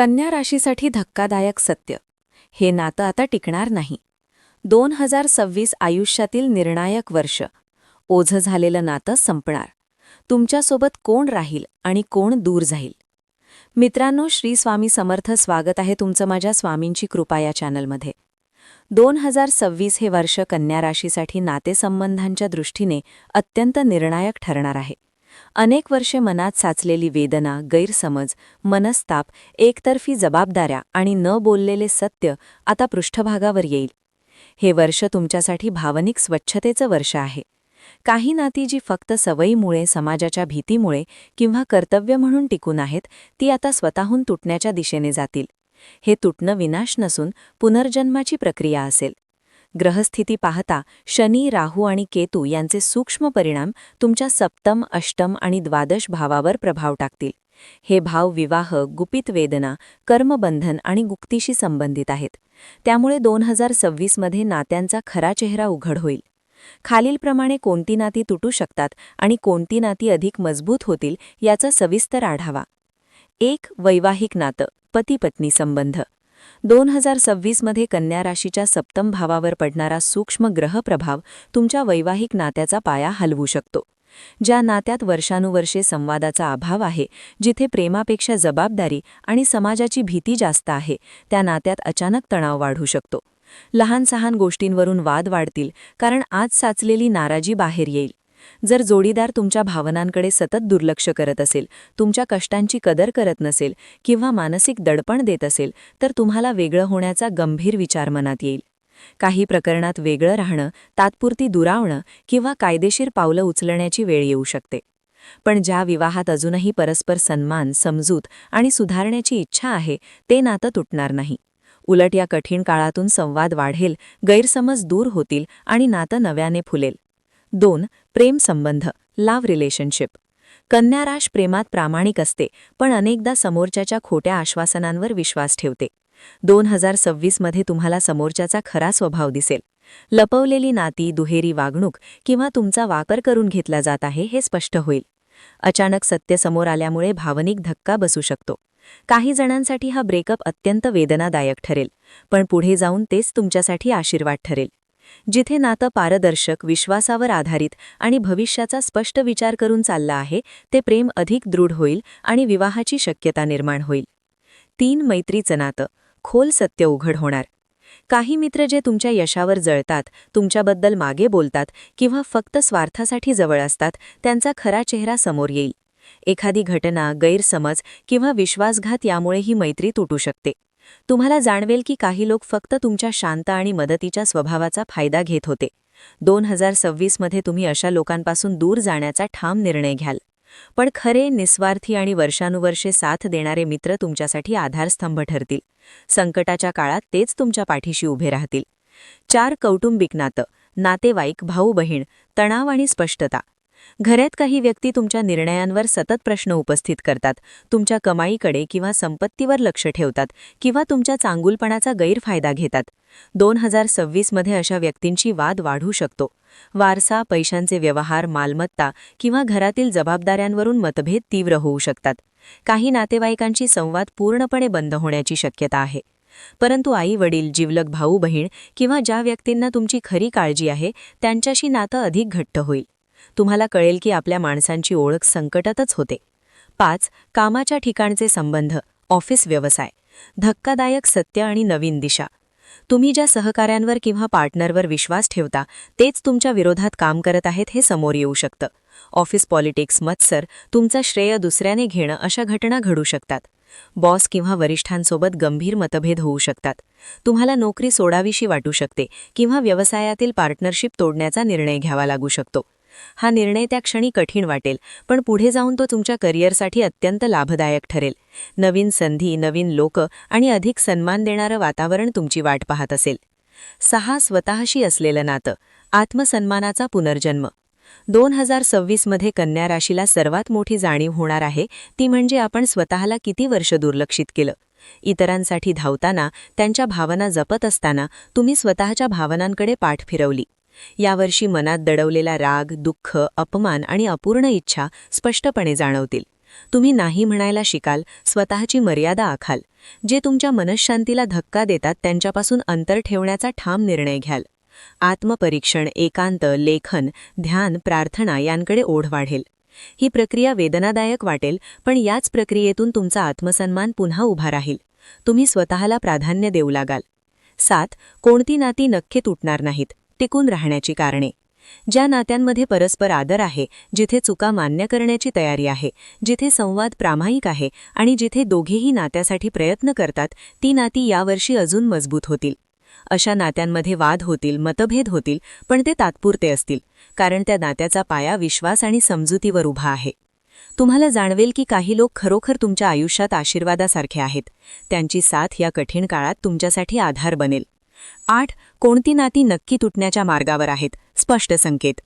कन्या राशीसाठी धक्कादायक सत्य. हे नातं आता टिकणार नाही. दोन हजार सव्वीस आयुष्यातील निर्णायक वर्ष. ओझं झालेलं नातं संपणार. तुमच्यासोबत कोण राहील आणि कोण दूर जाईल? मित्रांनो श्री स्वामी समर्थ स्वागत आहे तुमचं माझ्या स्वामींची कृपा या चॅनलमध्ये. दोन हजार सव्वीस हे वर्ष कन्या राशीसाठी नातेसंबंधांच्या दृष्टीने अत्यंत निर्णायक ठरणार आहे. अनेक वर्षे मनात साचलेली वेदना गैरसमज मनस्ताप एकतर्फी जबाबदाऱ्या आणि न बोललेले सत्य आता पृष्ठभागावर येईल. हे वर्ष तुमच्यासाठी भावनिक स्वच्छतेचं वर्ष आहे. काही नाती जी फक्त सवयीमुळे समाजाच्या भीतीमुळे किंवा कर्तव्य म्हणून टिकून आहेत ती आता स्वतःहून तुटण्याच्या दिशेने जातील. हे तुटणं विनाश नसून पुनर्जन्माची प्रक्रिया असेल. ग्रहस्थिती पाहता शनी राहू आणि केतू यांचे सूक्ष्म परिणाम तुमच्या सप्तम अष्टम आणि द्वादश भावावर प्रभाव टाकतील. हे भाव विवाह गुपित वेदना कर्मबंधन आणि गुप्तीशी संबंधित आहेत. त्यामुळे दोन हजार सव्वीसमध्ये नात्यांचा खरा चेहरा उघड होईल. खालीलप्रमाणे कोणती नाती तुटू शकतात आणि कोणती नाती अधिक मजबूत होतील याचा सविस्तर आढावा. एक वैवाहिक नातं पती पत्नी संबंध. दोन हजार सव्वीसमध्ये कन्या राशीच्या सप्तम भावावर पडणारा सूक्ष्म ग्रहप्रभाव तुमच्या वैवाहिक नात्याचा पाया हलवू शकतो. ज्या नात्यात वर्षानुवर्षे संवादाचा अभाव आहे जिथे प्रेमापेक्षा जबाबदारी आणि समाजाची भीती जास्त आहे त्या नात्यात अचानक तणाव वाढू शकतो. लहान सहान गोष्टींवरून वाद वाढतील कारण आज साचलेली नाराजी बाहेर येईल. जर जोडीदार तुमच्या भावनांकडे सतत दुर्लक्ष करत असेल तुमच्या कष्टांची कदर करत नसेल किंवा मानसिक दडपण देत असेल तर तुम्हाला वेगळं होण्याचा गंभीर विचार मनात येईल. काही प्रकरणात वेगळं राहणं तात्पुरती दुरावणं किंवा कायदेशीर पावलं उचलण्याची वेळ येऊ शकते. पण ज्या विवाहात अजूनही परस्पर सन्मान समजूत आणि सुधारण्याची इच्छा आहे ते नातं तुटणार नाही. उलट या कठीण काळातून संवाद वाढेल गैरसमज दूर होतील आणि नातं नव्याने फुलेल. दोन प्रेमसंबंध लाव रिलेशनशिप कन्याराश प्रेमात प्रामाणिक असते पण अनेकदा समोरच्याच्या खोट्या आश्वासनांवर विश्वास ठेवते. दोन हजार सव्वीसमध्ये तुम्हाला समोरच्याचा खरा स्वभाव दिसेल. लपवलेली नाती दुहेरी वागणूक किंवा तुमचा वापर करून घेतला जात आहे हे स्पष्ट होईल. अचानक सत्य समोर आल्यामुळे भावनिक धक्का बसू शकतो. काही जणांसाठी हा ब्रेकअप अत्यंत वेदनादायक ठरेल पण पुढे जाऊन तेच तुमच्यासाठी आशीर्वाद ठरेल. जिथे नातं पारदर्शक विश्वासावर आधारित आणि भविष्याचा स्पष्ट विचार करून चालला आहे ते प्रेम अधिक दृढ होईल आणि विवाहाची शक्यता निर्माण होईल. तीन मैत्रीचं नातं. खोल सत्य उघड होणार. काही मित्र जे तुमच्या यशावर जळतात तुमच्याबद्दल मागे बोलतात किंवा फक्त स्वार्थासाठी जवळ असतात त्यांचा खरा चेहरा समोर येईल. एखादी घटना गैरसमज किंवा विश्वासघात यामुळे ही मैत्री तुटू शकते. तुम्हाला जाणवेल की काही लोक फक्त तुमच्या शांत आणि मदतीच्या स्वभावाचा फायदा घेत होते. दोन हजार सव्वीसमध्ये तुम्ही अशा लोकांपासून दूर जाण्याचा ठाम निर्णय घ्याल. पण खरे निस्वार्थी आणि वर्षानुवर्षे साथ देणारे मित्र तुमच्यासाठी आधारस्तंभ ठरतील. संकटाच्या काळात तेच तुमच्या पाठीशी उभे राहतील. चार कौटुंबिक नातं नातेवाईक भाऊ बहीण तणाव आणि स्पष्टता. घरात काही व्यक्ती तुमच्या निर्णयांवर सतत प्रश्न उपस्थित करतात तुमच्या कमाईकडे किंवा संपत्तीवर लक्ष ठेवतात किंवा तुमच्या चांगुलपणाचा गैरफायदा घेतात. दोन हजार सव्वीसमध्ये अशा व्यक्तींची वाद वाढू शकतो. वारसा पैशांचे व्यवहार मालमत्ता किंवा घरातील जबाबदाऱ्यांवरून मतभेद तीव्र होऊ शकतात. काही नातेवाईकांची संवाद पूर्णपणे बंद होण्याची शक्यता आहे. परंतु आई वडील जिवलक भाऊ बहीण किंवा ज्या व्यक्तींना तुमची खरी काळजी आहे त्यांच्याशी नातं अधिक घट्ट होईल. तुम्हाला कळेल की आपल्या माणसांची ओळख संकटातच होते. पाच कामाच्या ठिकाणचे संबंध ऑफिस व्यवसाय. धक्कादायक सत्य आणि नवीन दिशा. तुम्ही ज्या सहकाऱ्यांवर किंवा पार्टनरवर विश्वास ठेवता तेच तुमच्या विरोधात काम करत आहेत हे समोर येऊ शकतं. ऑफिस पॉलिटिक्स मत्सर तुमचा श्रेय दुसऱ्याने घेणं अशा घटना घडू शकतात. बॉस किंवा वरिष्ठांसोबत गंभीर मतभेद होऊ शकतात. तुम्हाला नोकरी सोडावीशी वाटू शकते किंवा व्यवसायातील पार्टनरशिप तोडण्याचा निर्णय घ्यावा लागू शकतो. हा निर्णय त्या क्षणी कठीण वाटेल पण पुढे जाऊन तो तुमच्या करिअरसाठी अत्यंत लाभदायक ठरेल. नवीन संधी नवीन लोक आणि अधिक सन्मान देणारं वातावरण तुमची वाट पाहत असेल. सहा स्वतःशी असलेलं नातं आत्मसन्मानाचा पुनर्जन्म. दोन हजार सव्वीसमध्ये कन्या राशीला सर्वात मोठी जाणीव होणार आहे ती म्हणजे आपण स्वतःला किती वर्ष दुर्लक्षित केलं? इतरांसाठी धावताना त्यांच्या भावना जपत असताना तुम्ही स्वतःच्या भावनांकडे पाठ फिरवली. यावर्षी मनात दडवलेला राग दुःख अपमान आणि अपूर्ण इच्छा स्पष्टपणे जाणवतील. तुम्ही नाही म्हणायला शिकाल स्वतःची मर्यादा आखाल. जे तुमच्या मनशांतीला धक्का देतात त्यांच्यापासून अंतर ठेवण्याचा ठाम निर्णय घ्याल. आत्मपरीक्षण एकांत लेखन ध्यान प्रार्थना यांकडे ओढ वाढेल. ही प्रक्रिया वेदनादायक वाटेल पण याच प्रक्रियेतून तुमचा आत्मसन्मान पुन्हा उभा राहील. तुम्ही स्वतःला प्राधान्य देऊ लागाल. सात कोणती नाती नक्की तुटणार नाहीत. टिकून राहण्याची कारणे. ज्या नात्यांमध्ये परस्पर आदर आहे जिथे चुका मान्य करण्याची तयारी आहे जिथे संवाद प्रामाणिक आहे आणि जिथे दोघेही नात्यासाठी प्रयत्न करतात ती नाती यावर्षी अजून मजबूत होतील. अशा नात्यांमध्ये वाद होतील मतभेद होतील पण ते तात्पुरते असतील कारण त्या नात्याचा पाया विश्वास आणि समजुतीवर उभा आहे. तुम्हाला जाणवेल की काही लोक खरोखर तुमच्या आयुष्यात आशीर्वादासारखे आहेत. त्यांची साथ या कठीण काळात तुमच्यासाठी आधार बनेल. आठ कोणती नाती नक्की तुटण्याच्या मार्गावर आहेत? स्पष्ट संकेत.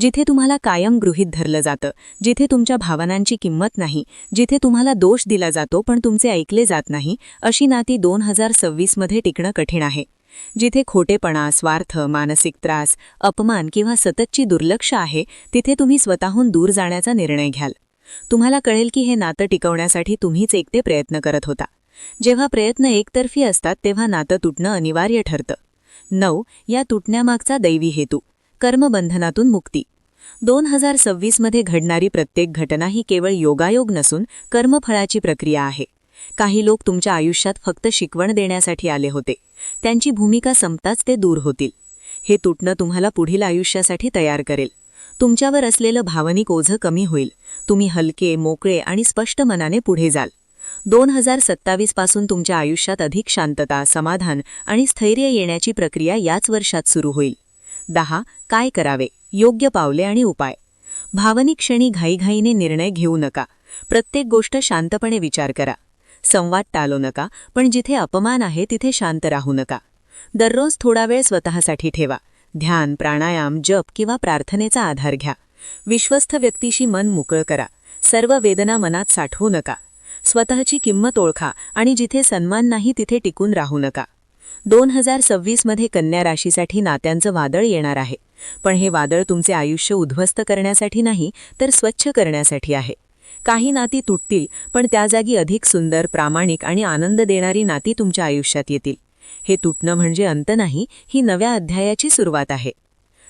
जिथे तुम्हाला कायम गृहीत धरलं जातं जिथे तुमच्या भावनांची किंमत नाही जिथे तुम्हाला दोष दिला जातो पण तुमचे ऐकले जात नाही अशी नाती दोन हजार सव्वीसमध्ये टिकणं कठीण आहे. जिथे खोटेपणा स्वार्थ मानसिक त्रास अपमान किंवा सततची दुर्लक्ष आहे तिथे तुम्ही स्वतःहून दूर जाण्याचा निर्णय घ्याल. तुम्हाला कळेल की हे नातं टिकवण्यासाठी तुम्हीच एकटे प्रयत्न करत होता. जेव्हा प्रयत्न एकतर्फी असतात तेव्हा नातं तुटणं अनिवार्य ठरतं. नऊ या तुटण्यामागचा दैवी हेतू कर्मबंधनातून मुक्ती. दोन हजार सव्वीसमध्ये घडणारी प्रत्येक घटना ही केवळ योगायोग नसून कर्मफळाची प्रक्रिया आहे. काही लोक तुमच्या आयुष्यात फक्त शिकवण देण्यासाठी आले होते. त्यांची भूमिका संपताच ते दूर होतील. हे तुटणं तुम्हाला पुढील आयुष्यासाठी तयार करेल. तुमच्यावर असलेलं भावनिक ओझं कमी होईल. तुम्ही हलके मोकळे आणि स्पष्ट मनाने पुढे जाल. दोन हजार सत्तावीसपासून तुमच्या आयुष्यात अधिक शांतता समाधान आणि स्थैर्य येण्याची प्रक्रिया याच वर्षात सुरू होईल. दहा काय करावे? योग्य पावले आणि उपाय. भावनिक क्षणी घाईघाईने निर्णय घेऊ नका. प्रत्येक गोष्ट शांतपणे विचार करा. संवाद टाळू नका पण जिथे अपमान आहे तिथे शांत राहू नका. दररोज थोडा वेळ स्वतःसाठी ठेवा. ध्यान प्राणायाम जप किंवा प्रार्थनेचा आधार घ्या. विश्वस्त व्यक्तीशी मन मोकळं करा. सर्व वेदना मनात साठवू नका. स्वतःची किंमत ओळखा आणि जिथे सन्मान नाही तिथे टिकून राहू नका. दोन हजार सव्वीसमध्ये कन्या राशीसाठी नात्यांचं वादळ येणार आहे. पण हे वादळ तुमचे आयुष्य उद्ध्वस्त करण्यासाठी नाही तर स्वच्छ करण्यासाठी आहे. काही नाती तुटतील पण त्या जागी अधिक सुंदर प्रामाणिक आणि आनंद देणारी नाती तुमच्या आयुष्यात येतील. हे तुटणं म्हणजे अंत नाही ही नव्या अध्यायाची सुरुवात आहे.